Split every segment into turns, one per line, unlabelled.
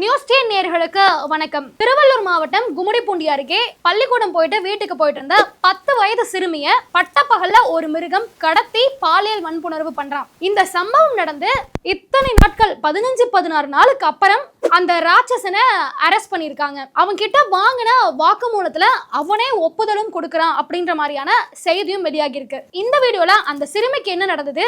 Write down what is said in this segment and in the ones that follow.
News ten நேர்களுக்கு வணக்கம். திருவள்ளூர் மாவட்டம் கும்மிடிப்பூண்டி அருகே பள்ளிக்கூடம் போயிட்டு வீட்டுக்கு போயிட்டு இருந்த பத்து வயது சிறுமிய பட்டப்பகல்ல ஒரு மிருகம் கடத்தி பாலியல் வன்புணர்வு பண்றான். இந்த சம்பவம் நடந்து இத்தனை நாட்கள் பதினஞ்சு பதினாறு நாளுக்கு அப்புறம் அந்த ராட்சசனை அரெஸ்ட் பண்ணியிருக்காங்க. அவன் கிட்ட வாங்கின வாக்குமூலத்துல அவனே ஒப்புதலும் கொடுக்கறான் அப்படின்ற மாதிரியான செய்தியும் வெளியாகி இருக்கு இந்த வீடியோல அந்த சிறுமிக்கு என்ன நடந்தது?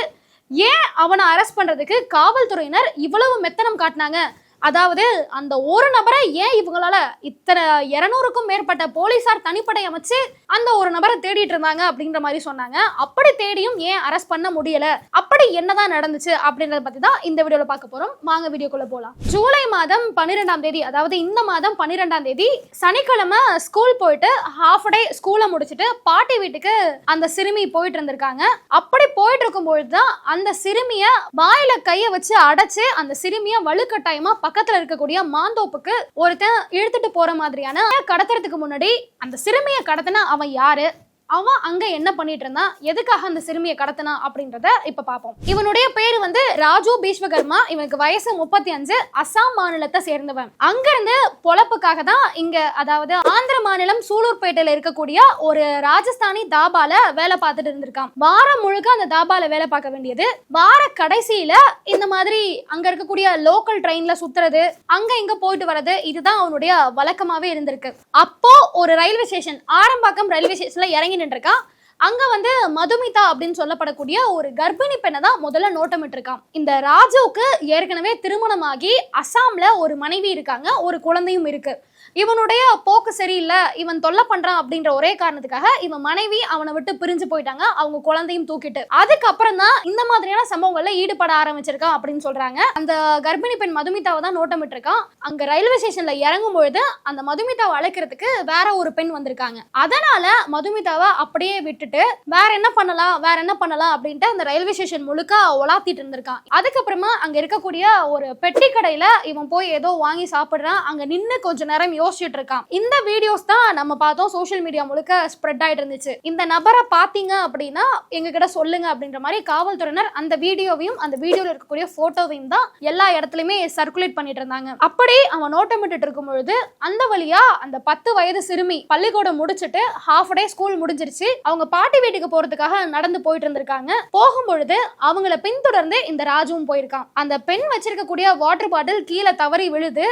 ஏன் அவனை அரெஸ்ட் பண்றதுக்கு காவல்துறையினர் இவ்வளவு மெத்தனம் காட்டினாங்க? அதாவது அந்த ஒரு நபரை ஏன் இவங்களால இத்தனை இருநூறுக்கும் மேற்பட்ட போலீசார் தனிப்படை அமைச்சு அந்த ஒரு நபரை தேடிட்டு இருந்தாங்க அப்படின்ற மாதிரி சொன்னாங்க. அப்படி தேடியும் ஏன் அரெஸ்ட் பண்ண முடியல? அப்படி என்னதான் நடந்துச்சு அப்படின்றத பத்தி தான் இந்த வீடியோல பார்க்க போறோம். வாங்க வீடியோக்குள்ள போலாம். ஜூலை மாதம் பன்னிரெண்டாம் தேதி அதாவது இந்த மாதம் பன்னிரெண்டாம் தேதி சனிக்கிழமை ஸ்கூல் போயிட்டு ஹாஃப் டே ஸ்கூலை முடிச்சுட்டு பாட்டி வீட்டுக்கு அந்த சிறுமி போயிட்டு இருந்திருக்காங்க. அப்படி போயிட்டு இருக்கும்பொழுது தான் அந்த சிறுமிய வாயில கைய வச்சு அடைச்சு அந்த சிறுமிய வலுக்கட்டாயமா பக்கத்துல இருக்கக்கூடிய மாந்தோப்புக்கு ஒருத்தன் இழுத்துட்டு போற மாதிரியான கடத்துறதுக்கு முன்னாடி அந்த சிறுமியை கடத்தினா அவன் யாரு? அவன் அங்க என்ன பண்ணிட்டு இருந்தான் எதுக்காக அந்த சிறுமியை கடத்தினா? அப்படின்றத இப்ப பார்ப்போம் இவனுடைய பேரு வந்து ராஜு பீஸ்வகர்மா இவனுக்கு வயசு முப்பத்தி அஞ்சு. அசாம் மாநிலத்தை சேர்ந்தவன். அங்கிருந்து பொழப்புக்காக தான் இங்க அதாவது ஆந்திர மாநிலம் சூலூர்பேட்டையில இருக்கக்கூடிய ஒரு ராஜஸ்தானி தாபால வேலை பார்த்துட்டு இருந்திருக்கான். வாரம் முழுக்க அந்த தாபால வேலை பார்க்க வேண்டியது. வார கடைசியில இந்த மாதிரி அங்க இருக்கக்கூடிய லோக்கல் ட்ரெயின்ல சுத்துறது அங்க இங்க போயிட்டு வர்றது இதுதான் அவனுடைய வழக்கமாவே இருந்திருக்கு. அப்போ ஒரு ரயில்வே ஸ்டேஷன் ஆரம்பாக்கம் ரயில்வே ஸ்டேஷன்ல இறங்கி நின்றுருக்கா? அங்க வந்து மதுமிதா அப்படின்னு சொல்லப்படக்கூடிய ஒரு கர்ப்பிணி பெண்ணை தான் முதல்ல நோட்டமிட்டு இருக்கான் இந்த ராஜுவுக்கு ஏற்கனவே திருமணமாகி அசாம்ல ஒரு மனைவி இருக்காங்க ஒரு குழந்தையும் இருக்கு. இவனுடைய போக்கு சரியில்லை இவன் தொல்லை பண்றான் அப்படின்ற ஒரே காரணத்துக்காக இவன் மனைவி அவனை விட்டு பிரிஞ்சு போயிட்டாங்க. அவங்க குழந்தையும் தூக்கிட்டு. அதுக்கப்புறம் தான் இந்த மாதிரியான சம்பவங்கள்ல ஈடுபட ஆரம்பிச்சிருக்கான் அப்படின்னு சொல்றாங்க. அந்த கர்ப்பிணி பெண் மதுமிதாவை தான் நோட்டமிட்டு இருக்கான் அங்க ரயில்வே ஸ்டேஷன்ல இறங்கும் பொழுது அந்த மதுமிதாவை அழைக்கிறதுக்கு வேற ஒரு பெண் வந்திருக்காங்க. அதனால மதுமிதாவை அப்படியே விட்டுட்டு வேற என்ன பண்ணலாம் வேற என்ன பண்ணலாம் அப்படின்ட்டு அந்த ரயில்வே ஸ்டேஷன் முழுக்க உலாத்திட்டு இருந்திருக்கான். அதுக்கப்புறமா அங்க இருக்கக்கூடிய ஒரு பெட்டி கடையில இவன் போய் ஏதோ வாங்கி சாப்பிடுறான். அங்க நின்று கொஞ்ச நேரம் யோசிச்சுட்டு இருக்கான் இந்த வீடியோஸ் தான் நம்ம பார்த்தோம் சோஷியல் மீடியா முழுக்க ஸ்ப்ரெட் ஆயிட்டு இருந்துச்சு இந்த நபரை பாத்தீங்க அப்படின்னா எங்க கிட்ட சொல்லுங்க அப்படின்ற மாதிரி காவல்துறையினர் அந்த வீடியோவையும் அந்த வீடியோல இருக்கக்கூடிய போட்டோவையும் தான் எல்லா இடத்துலயுமே சர்க்குலேட் பண்ணிட்டு இருந்தாங்க. அப்படி அவன் நோட்டமிட்டு இருக்கும் பொழுது அந்த வழியா அந்த பத்து வயது சிறுமி பள்ளிக்கூடம் முடிச்சிட்டு ஹாஃப் டே ஸ்கூல் முடிஞ்சிருச்சு. அவங்க பாட்டி வீட்டுக்கு போறதுக்காக நடந்து போயிட்டு இருந்திருக்காங்க. போகும் பொழுது அவங்கள பின்தொடர்ந்து இந்த ராஜுவும் போயிருக்கான். அந்த பெண் வச்சிருக்கக்கூடிய வாட்டர் பாட்டில் கீழே தவறி விழுது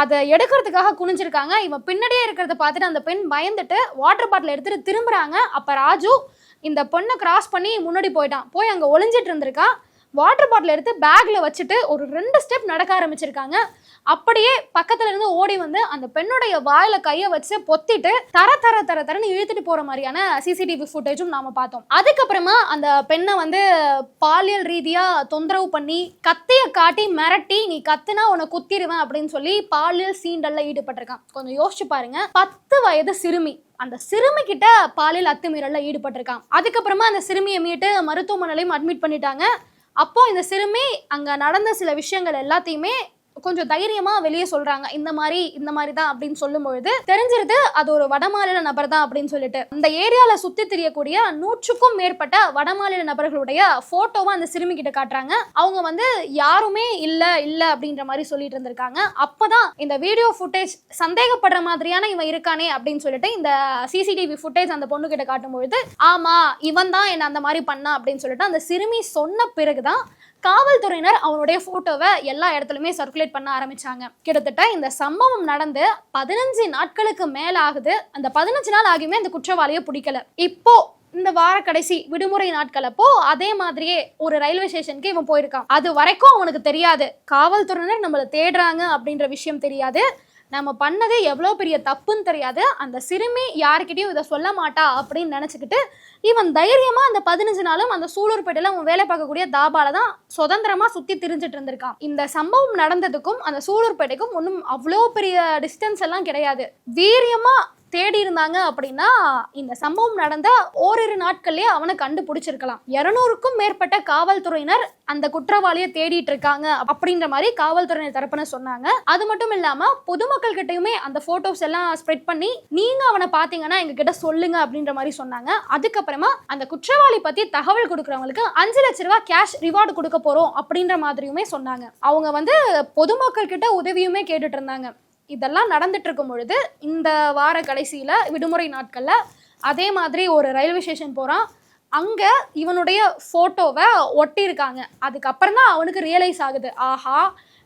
அதை எடுக்கிறதுக்காக குனிஞ்சிருக்காங்க. இவன் பின்னாடியே இருக்கிறத பார்த்துட்டு அந்த பெண் பயந்துட்டு வாட்டர் பாட்டில் எடுத்துட்டு திரும்புறாங்க. அப்ப ராஜு இந்த பொண்ணை கிராஸ் பண்ணி முன்னாடி போயிட்டான். போய் அங்கே ஒளிஞ்சிட்டு இருந்திருக்கான் வாட்டர் பாட்டில் எடுத்து பேக்கில் வச்சுட்டு ஒரு ரெண்டு ஸ்டெப் நடக்க ஆரம்பிச்சிருக்காங்க. அப்படியே பக்கத்துல இருந்து ஓடி வந்து அந்த பெண்ணுடைய வாயில கைய வச்சு பொத்திட்டு தர தர தர தரன்னு இழுத்துட்டு போற மாதிரியான சிசிடிவி ஃபுட்டேஜும் நாம பார்த்தோம். அதுக்கப்புறமா அந்த பெண்ணை வந்து பாலியல் ரீதியா தொந்தரவு பண்ணி கத்திய காட்டி மிரட்டி நீ கத்துனா உன்னை குத்திடுவேன் அப்படின்னு சொல்லி பாலியல் சீண்டல்ல ஈடுபட்டிருக்கான். கொஞ்சம் யோசிச்சு பாருங்க. பத்து வயது சிறுமி. அந்த சிறுமி கிட்ட பாலியல் அத்துமீறல்ல ஈடுபட்டிருக்கான். அதுக்கப்புறமா அந்த சிறுமியை மீட்டு மருத்துவமனையிலையும் அட்மிட் பண்ணிட்டாங்க. அப்போ இந்த சிறுமி அங்க நடந்த சில விஷயங்கள் எல்லாத்தையுமே கொஞ்சம் தைரியமா வெளியே சொல்றாங்க இந்த மாதிரி இந்த மாதிரி தான் அப்படின்னு சொல்லும் பொழுது தெரிஞ்சிருது அது ஒரு வடமாநில நபர் தான் அப்படின்னு சொல்லிட்டு. அந்த ஏரியால சுத்தி தெரியக்கூடிய நூற்றுக்கும் மேற்பட்ட வடமாநில நபர்களுடைய போட்டோவை அந்த சிறுமி கிட்ட காட்டுறாங்க. அவங்க வந்து யாருமே இல்ல இல்ல அப்படின்ற மாதிரி சொல்லிட்டு இருந்திருக்காங்க. அப்பதான் இந்த வீடியோ ஃபுட்டேஜ் சந்தேகப்படுற மாதிரியான இவன் இருக்கானே அப்படின்னு சொல்லிட்டு இந்த சிசிடிவி ஃபுட்டேஜ் அந்த பொண்ணு கிட்ட காட்டும் பொழுது ஆமா இவன் தான் என்ன அந்த மாதிரி பண்ணா அப்படின்னு சொல்லிட்டு அந்த சிறுமி சொன்ன பிறகுதான் காவல்துறையினர் அவனுடைய போட்டோவை எல்லா இடத்துலையுமே சர்க்குலேட் பண்ண ஆரம்பிச்சாங்க. கிட்டத்தட்ட இந்த சம்பவம் நடந்து பதினஞ்சு நாட்களுக்கு மேல ஆகுது அந்த பதினஞ்சு நாள் ஆகியுமே அந்த குற்றவாளியை பிடிக்கல. இப்போ இந்த வார கடைசி விடுமுறை நாட்கள் அப்போ அதே மாதிரியே ஒரு ரயில்வே ஸ்டேஷனுக்கு இவன் போயிருக்கான். அது வரைக்கும் அவனுக்கு தெரியாது. காவல்துறையினர் நம்மளை தேடுறாங்க அப்படின்ற விஷயம் தெரியாது. நம்ம பண்ணதே எவ்வளோ பெரிய தப்புன்னு தெரியாது. அந்த சிறுமி யாருக்கிட்டையும் இதை சொல்ல மாட்டா அப்படின்னு நினச்சிக்கிட்டு இவன் தைரியமாக அந்த பதினஞ்சு நாளும் அந்த சூலூர்பேட்டையில் அவன் வேலை பார்க்கக்கூடிய தாபால தான் சுதந்திரமாக சுற்றி திரிஞ்சிட்டு இருந்திருக்கான். இந்த சம்பவம் நடந்ததுக்கும் அந்த சூலூர்பேட்டைக்கும் ஒன்றும் அவ்வளோ பெரிய டிஸ்டன்ஸ் எல்லாம் கிடையாது. வீரியமாக தேடி இருந்தாங்க அப்படின்னா இந்த சம்பவம் நடந்த ஓரிரு நாட்கள்லயே அவனை கண்டுபிடிச்சிருக்கலாம். இருநூறுக்கும் மேற்பட்ட காவல்துறையினர் அந்த குற்றவாளியை தேடிட்டு இருக்காங்க அப்படின்ற மாதிரி காவல்துறையினர் தரப்புன சொன்னாங்க. அது மட்டும் இல்லாம பொதுமக்கள் கிட்டயுமே அந்த போட்டோஸ் எல்லாம் ஸ்ப்ரெட் பண்ணி நீங்க அவனை பாத்தீங்கன்னா எங்க கிட்ட சொல்லுங்க அப்படின்ற மாதிரி சொன்னாங்க. அதுக்கப்புறமா அந்த குற்றவாளி பத்தி தகவல் கொடுக்கறவங்களுக்கு அஞ்சு லட்ச ரூபாய் கேஷ் ரிவார்டு கொடுக்க போறோம் அப்படின்ற மாதிரியுமே சொன்னாங்க. அவங்க வந்து பொதுமக்கள் கிட்ட உதவியுமே கேட்டுட்டு இருந்தாங்க இதெல்லாம் நடந்துட்டு இருக்கும் பொழுது இந்த வார கடைசியில் விடுமுறை நாட்களில் அதே மாதிரி ஒரு ரயில்வே ஸ்டேஷன் போகிறான் அங்கே இவனுடைய ஃபோட்டோவை ஒட்டியிருக்காங்க. அதுக்கப்புறம் தான் அவனுக்கு ரியலைஸ் ஆகுது. ஆஹா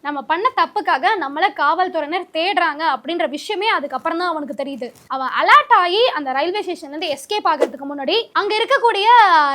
நம்ம பண்ண தப்புக்காக நம்மள காவல்துறையினர் தேடுறாங்க அப்படின்ற விஷயமே அதுக்கப்புறம் தான் அவனுக்கு தெரியுது. அவன் அலர்ட் ஆகி அந்த ரயில்வே ஸ்டேஷன்ல இருந்து எஸ்கேப் ஆகிறதுக்கு முன்னாடி அங்க இருக்கக்கூடிய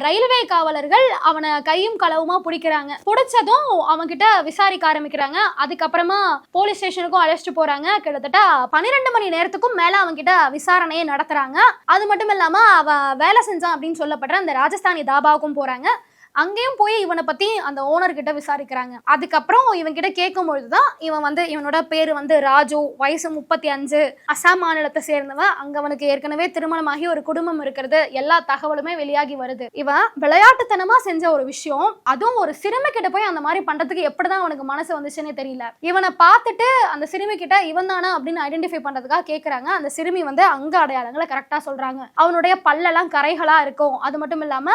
ரயில்வே காவலர்கள் அவனை கையும் களவுமா பிடிக்கிறாங்க. பிடிச்சதும் அவன்கிட்ட விசாரிக்க ஆரம்பிக்கிறாங்க. அதுக்கப்புறமா போலீஸ் ஸ்டேஷனுக்கும் அழைச்சிட்டு போறாங்க. கிட்டத்தட்ட பன்னிரெண்டு மணி நேரத்துக்கும் மேல அவன்கிட்ட விசாரணையை நடத்துறாங்க. அது மட்டும் இல்லாம அவன் வேலை செஞ்சான் அப்படின்னு சொல்லப்படுற அந்த ராஜஸ்தானி தாபாவுக்கும் போறாங்க. அங்கேயும் போய் இவனை பத்தி அந்த ஓனர் கிட்ட விசாரிக்கிறாங்க. அதுக்கப்புறம் இவன் கிட்ட கேட்கும் பொழுதுதான் இவன் வந்து இவனோட பேர் வந்து ராஜு. வயசு முப்பத்தி அஞ்சு. அசாம் மாநிலத்தை சேர்ந்தவன். அங்க அவனுக்கு ஏற்கனவே திருமணமாகி ஒரு குடும்பம் இருக்கிறது. எல்லா தகவலுமே வெளியாகி வருது. இவன் விளையாட்டுத்தனமா செஞ்ச ஒரு விஷயம். அதுவும் ஒரு சிறுமி கிட்ட போய் அந்த மாதிரி பண்றதுக்கு எப்படிதான் அவனுக்கு மனசு வந்துச்சுன்னே தெரியல. இவனை பார்த்துட்டு அந்த சிறுமி கிட்ட இவன் தானா அப்படின்னு ஐடென்டிஃபை பண்றதுக்காக கேக்குறாங்க. அந்த சிறுமி வந்து அங்க அடையாளங்களை கரெக்டா சொல்றாங்க. அவனுடைய பல்லெல்லாம் கரைகளா இருக்கும். அது மட்டும் இல்லாம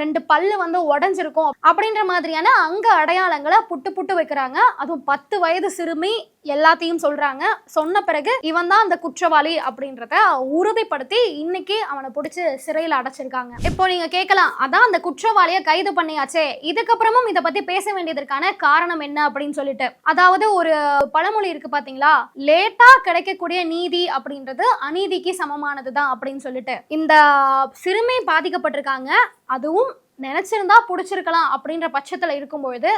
ரெண்டு பல்லு வந்து உடஞ்சிருக்கும் அப்படின்ற மாதிரியான அங்க அடையாளங்களை புட்டு புட்டு வைக்கிறாங்க. அதுவும் பத்து வயது சிறுமி எல்லாத்தையும் சொல்றாங்க. சொன்ன பிறகு இவன் தான் அந்த குற்றவாளி அப்படின்றத உறுதிப்படுத்தி இன்னைக்கு அவனை பிடிச்சி சிறையில் அடைச்சிருக்காங்க. இப்போ நீங்க கேட்கலாம் அதான் அந்த குற்றவாளியை கைது பண்ணியாச்சே. இதுக்கப்புறமும் இதை பத்தி பேச வேண்டியதற்கான காரணம் என்ன அப்படின்னு சொல்லிட்டு. அதாவது ஒரு பழமொழி இருக்கு பாத்தீங்களா? லேட்டா கிடைக்கக்கூடிய நீதி அப்படின்றது அநீதிக்கு சமமானது தான் அப்படின்னு சொல்லிட்டு. இந்த சிறுமி பாதிக்கப்பட்டிருக்காங்க. அதுவும் நினைச்சிருந்தா பிடிச்சிருக்கலாம் அப்படின்ற பட்சத்தில் இருக்கும்பொழுது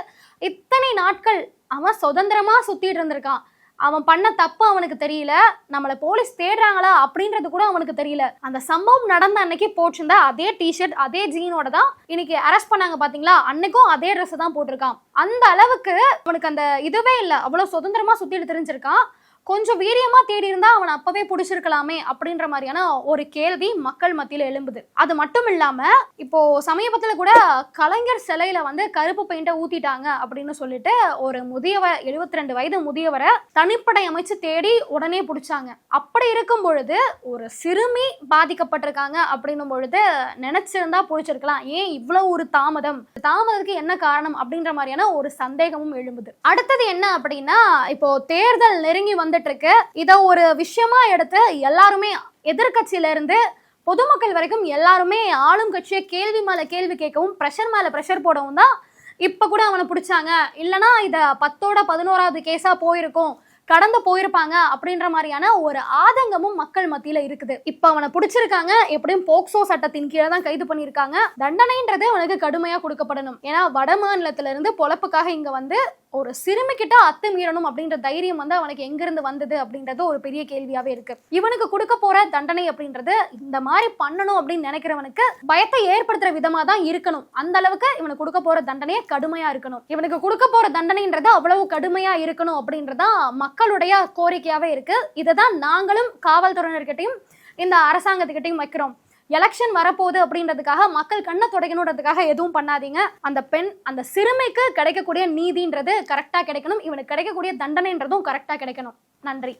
இத்தனை நாட்கள் அவன் சுதந்திரமா சுத்திட்டு இருந்திருக்கான். அவன் பண்ண தப்பு அவனுக்கு தெரியல. நம்மளை போலீஸ் தேடுறாங்களா அப்படின்றது கூட அவனுக்கு தெரியல. அந்த சம்பவம் நடந்த அன்னைக்கு போட்டிருந்த அதே டிஷர்ட் அதே ஜீனோட தான் இன்னைக்கு அரெஸ்ட் பண்ணாங்க பாத்தீங்களா? அன்னைக்கும் அதே ட்ரெஸ் தான் போட்டிருக்கான். அந்த அளவுக்கு அவனுக்கு அந்த இதுவே இல்லை. அவ்வளவு சுதந்திரமா சுத்திட்டு தெரிஞ்சிருக்கான். கொஞ்சம் வீரியமா தேடி இருந்தா அவனை அப்பவே பிடிச்சிருக்கலாமே அப்படின்ற மாதிரியான ஒரு கேள்வி மக்கள் மத்தியில எழும்புது. அது மட்டும் இல்லாம இப்போ சமீபத்துல கூட கலைஞர் சிலையில வந்து கருப்பு பெயிண்ட ஊத்திட்டாங்க அப்படின்னு சொல்லிட்டு ஒரு முதியவர் 72 ரெண்டு வயது முதியவரை தனிப்படை அமைச்சு தேடி உடனே பிடிச்சாங்க. அப்படி இருக்கும் பொழுது ஒரு சிறுமி பாதிக்கப்பட்டிருக்காங்க அப்படின்னும் பொழுது நினைச்சிருந்தா பிடிச்சிருக்கலாம். ஏன் இவ்வளவு ஒரு தாமதம்? தாமதத்துக்கு என்ன காரணம் அப்படின்ற மாதிரியான ஒரு சந்தேகமும் எழும்புது. அடுத்தது என்ன அப்படின்னா இப்போ தேர்தல் நெருங்கி வந்துட்டு இருக்கு இதை ஒரு விஷயமா எடுத்து எல்லாருமே எதிர்கட்சியில இருந்து பொதுமக்கள் வரைக்கும் எல்லாருமே ஆளும் கட்சியை கேள்வி மேல கேள்வி கேட்கவும் ப்ரெஷர் மேல ப்ரெஷர் போடவும் தான் இப்ப கூட அவனை பிடிச்சாங்க. இல்லைன்னா இதை பத்தோட பதினோராவது கேஸா போயிருக்கும். கடந்து போயிருப்பாங்க அப்படின்ற மாதிரியான ஒரு ஆதங்கமும் மக்கள் மத்தியில இருக்குது. இப்ப அவனை பிடிச்சிருக்காங்க எப்படியும் போக்சோ சட்டத்தின் கீழே தான் கைது பண்ணியிருக்காங்க. தண்டனைன்றது அவனுக்கு கடுமையா கொடுக்கப்படணும். ஏன்னா வட மாநிலத்துல இருந்து பொழப்புக்காக இங்க வந்து ஒரு சிறுமி கிட்ட அத்துமீறணும் அப்படின்ற தைரியம் வந்து அவனுக்கு எங்கிருந்து வந்தது அப்படின்றது ஒரு பெரிய கேள்வியாவே இருக்கு. இவனுக்கு கொடுக்க போற தண்டனை அப்படின்றது இந்த மாதிரி பண்ணணும் அப்படின்னு நினைக்கிறவனுக்கு பயத்தை ஏற்படுத்துற விதமா தான் இருக்கணும். அந்த அளவுக்கு இவனுக்கு கொடுக்க போற தண்டனையே கடுமையா இருக்கணும். இவனுக்கு கொடுக்க போற தண்டனைன்றது அவ்வளவு கடுமையா இருக்கணும் அப்படின்றதான் மக்களுடைய கோரிக்கையாகவே இருக்கு. இதை தான் நாங்களும் காவல்துறையினர்கிட்டையும் இந்த அரசாங்கத்துக்கிட்டையும் வைக்கிறோம். எலெக்ஷன் வரப்போகுது அப்படின்றதுக்காக மக்கள் கண்ணை துடைக்கணுன்றதுக்காக எதுவும் பண்ணாதீங்க. அந்த பெண் அந்த சிறுமைக்கு கிடைக்கக்கூடிய நீதின்றது கரெக்டாக கிடைக்கணும். இவனுக்கு கிடைக்கக்கூடிய தண்டனைன்றதும் கரெக்டாக கிடைக்கணும். நன்றி.